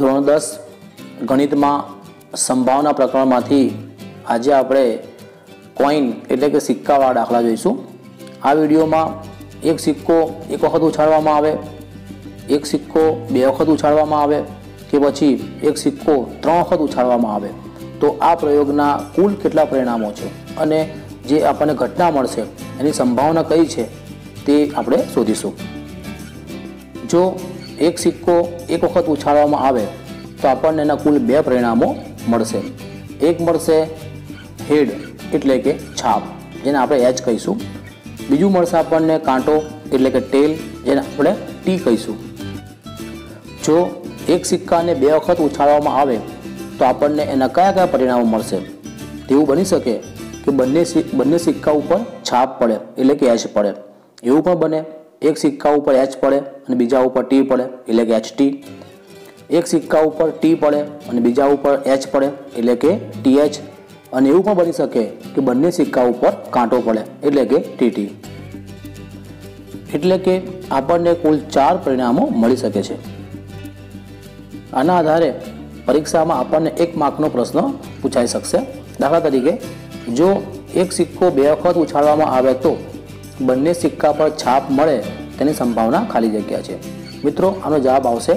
ધોરણ દસ ગણિતમાં સંભાવના પ્રકરણમાંથી આજે આપણે કોઈન એટલે કે સિક્કાવાળા દાખલા જોઈશું. આ વિડીયોમાં એક સિક્કો એક વખત ઉછાળવામાં આવે, એક સિક્કો બે વખત ઉછાળવામાં આવે કે પછી એક સિક્કો ત્રણ વખત ઉછાળવામાં આવે. તો આ પ્રયોગના કુલ કેટલા પરિણામો છે અને જે આપણને ઘટના મળશે, એની સંભાવના કઈ છે તે આપણે શોધીશું. જો એક સિક્કો એક વખત ઉછાળવામાં આવે તો આપણને એના કુલ બે પરિણામો મળશે. એક મળશે હેડ એટલે કે છાપ, જેને આપણે એચ કહીશું. બીજું મળશે આપણને કાંટો એટલે કે ટેલ, જેને આપણે ટી કહીશું. જો એક સિક્કાને બે વખત ઉછાળવામાં આવે તો આપણને એના કયા કયા પરિણામો મળશે? તેવું બની શકે કે બંને બંને સિક્કા ઉપર છાપ પડે એટલે કે એચ પડે. એવું પણ બને એક સિક્કા ઉપર એચ પડે અને બીજા ઉપર ટી પડે, એટલે કે એચ ટી એક સિક્કા ઉપર ટી પડે અને બીજા ઉપર એચ પડે, એટલે કે ટીએચ અને એવું પણ બની શકે કે બંને સિક્કા ઉપર કાંટો પડે, એટલે કે ટીટી એટલે કે આપણને કુલ ચાર પરિણામો મળી શકે છે. આના આધારે પરીક્ષામાં આપણને એક માર્કનો પ્રશ્ન પૂછાઈ શકશે. દાખલા તરીકે, જો એક સિક્કો બે વખત ઉછાળવામાં આવે તો બંને સિક્કા પર છાપ મળે તેની સંભાવના ખાલી જગ્યા છે. મિત્રો, આનો જવાબ આવશે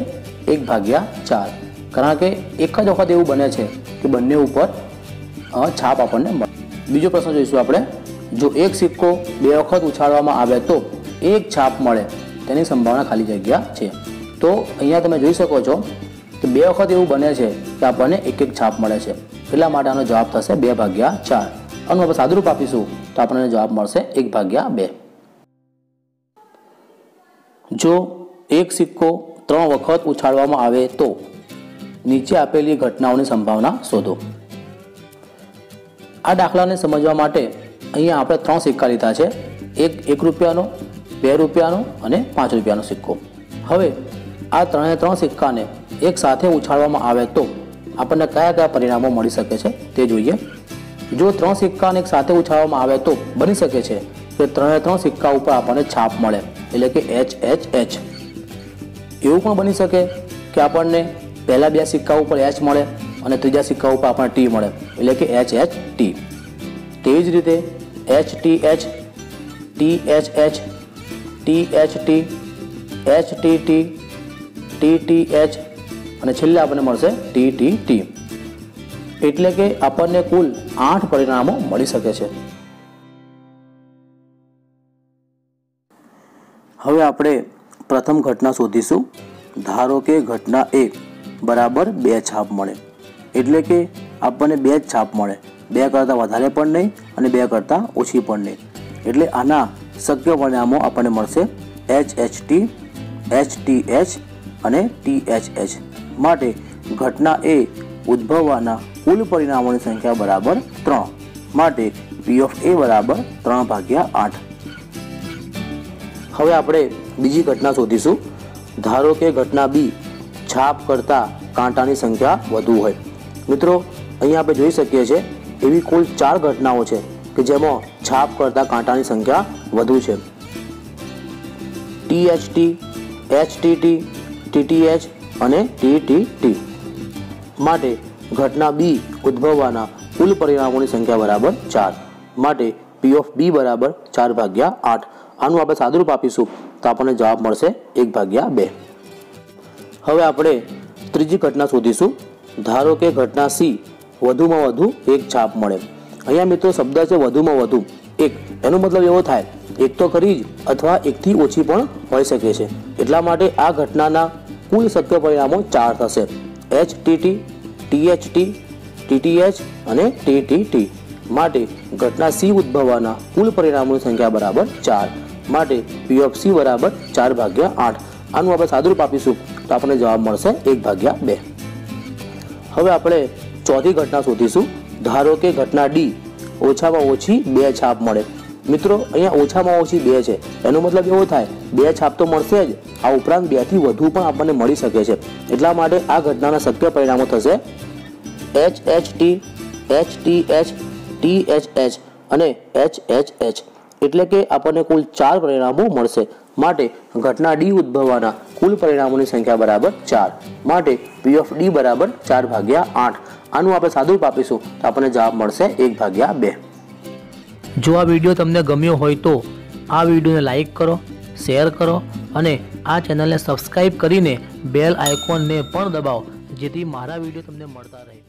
એક ભાગ્યા ચાર. કારણ કે એક જ વખત એવું બને છે કે બંને ઉપર છાપ આપણને મળે. બીજો પ્રશ્ન જોઈશું આપણે. જો એક સિક્કો બે વખત ઉછાળવામાં આવે તો એક છાપ મળે. તેની સંભાવના ખાલી જગ્યા છે. તો અહીંયા તમે જોઈ શકો છો કે બે વખત એવું બને છે કે આપણને એક એક છાપ મળે છે. એટલા માટે આનો જવાબ થશે બે ભાગ્યા ચાર. અને આપણે સાદુરૂપ આપીશું તો આપણને જવાબ મળશે એક ભાગ્યા બે. જો એક સિક્કો ત્રણ વખત ઉછાળવામાં આવે તો નીચે આપેલી ઘટનાઓની સંભાવના શોધો. આ દાખલાને સમજવા માટે અહીંયા આપણે ત્રણ સિક્કા લીધા છે. એક એક રૂપિયાનો, બે રૂપિયાનો અને પાંચ રૂપિયાનો સિક્કો. હવે આ ત્રણે ત્રણ સિક્કાને એક સાથે ઉછાળવામાં આવે તો આપણને કયા કયા પરિણામો મળી શકે છે તે જોઈએ. જો ત્રણ સિક્કાને એક સાથે ઉછાળવામાં આવે તો બની શકે છે કે ત્રણે ત્રણ સિક્કા ઉપર આપણને છાપ મળે. એટલે કે એચ એચ એચ એવું પણ બની શકે કે આપણને પહેલા બે સિક્કા ઉપર એચ મળે અને ત્રીજા સિક્કા ઉપર આપણને ટી મળે. એટલે કે એચ એચ ટી તેવી જ રીતે H T H T H H T H T H T T T T H અને છેલ્લે આપણને મળશે ટી ટી ટી એટલે કે આપણને કુલ આઠ પરિણામો મળી શકે છે. હવે આપણે પ્રથમ ઘટના શોધીશું. ધારો કે ઘટના એ બરાબર બે છાપ મળે. એટલે કે આપણને બે જ છાપ મળે. બે કરતાં વધારે પણ નહીં અને બે કરતાં ઓછી પણ નહીં. એટલે આના શક્ય પરિણામો આપણને મળશે H H T H T H અને ટી એચ એચ માટે ઘટના એ ઉદ્ભવવાના કુલ પરિણામોની સંખ્યા બરાબર ત્રણ. માટે પી ઓફ એ બરાબર ત્રણ ભાગ્યા આઠ. હવે આપણે બીજી ઘટના શોધીશું. ધારો કે ઘટના બી છાપ કરતાં કાંટાની સંખ્યા વધુ હોય. મિત્રો, અહીંયા આપણે જોઈ શકીએ છીએ એવી કુલ ચાર ઘટનાઓ છે કે જેમાં છાપ કરતાં કાંટાની સંખ્યા વધુ છે. T H T H T T TTH અને ટીટીટી માટે ઘટના બી ઉદ્ભવવાના કુલ પરિણામોની સંખ્યા બરાબર ચાર. માટે પી ઓફ બી બરાબર ચાર ભાગ્યા આઠ. આનું આપણે સાદુરૂપ આપીશું તો આપણને જવાબ મળશે એક ભાગ્યા બે. હવે આપણે ત્રીજી ઘટના શોધીશું. ધારો કે ઘટના સી, વધુમાં વધુ એક છાપ મળે. અહીંયા મિત્રો શબ્દ છે વધુમાં વધુ. એક. એનો મતલબ એવો થાય, એક તો ખરી જ અથવા એકથી ઓછી પણ હોઈ શકે છે. એટલા માટે આ ઘટનાના કુલ શક્ય પરિણામો ચાર થશે. એચ ટીટી ટીએચટી ટીટીએચ અને ટીટીટી માટે ઘટના સી ઉદ્ભવવાના કુલ પરિણામોની સંખ્યા બરાબર ચાર. માટે પી ઓફ સી બરાબર ચાર ભાગ્યા આઠ. આનું આપણે સાદુરૂપ આપીશું તો આપણને જવાબ મળશે એક ભાગ્યા બે. હવે આપણે ચોથી ઘટના શોધીશું. ધારો કે ઘટના ડી ઓછામાં ઓછી બે છાપ મળે. મિત્રો, અહીંયા ઓછામાં ઓછી બે છે. એનો મતલબ એવો થાય, બે છાપ તો મળશે જ. આ ઉપરાંત બેથી વધુ પણ આપણને મળી શકે છે. એટલા માટે આ ઘટનાના શક્ય પરિણામો થશે. H H T H T H T H H અને એચ એચ એચ એટલે કે આપણને કુલ ચાર પરિણામો મળશે. માટે ઘટના ડી ઉદ્ભવવાના કુલ પરિણામોની સંખ્યા બરાબર ચાર. માટે પી ઓફ ડી બરાબર ચાર ભાગ્યા આઠ. આનું આપણે સાદુરૂપ આપીશું તો આપણને જવાબ મળશે એક ભાગ્યા બે. જો આ વીડિયો તમને ગમ્યો હોય તો આ વિડીયોને લાઈક કરો, શેર કરો અને આ ચેનલને સબસ્ક્રાઈબ કરીને બેલ આઇકોનને પણ દબાવો, જેથી મારા વીડિયો તમને મળતા રહે.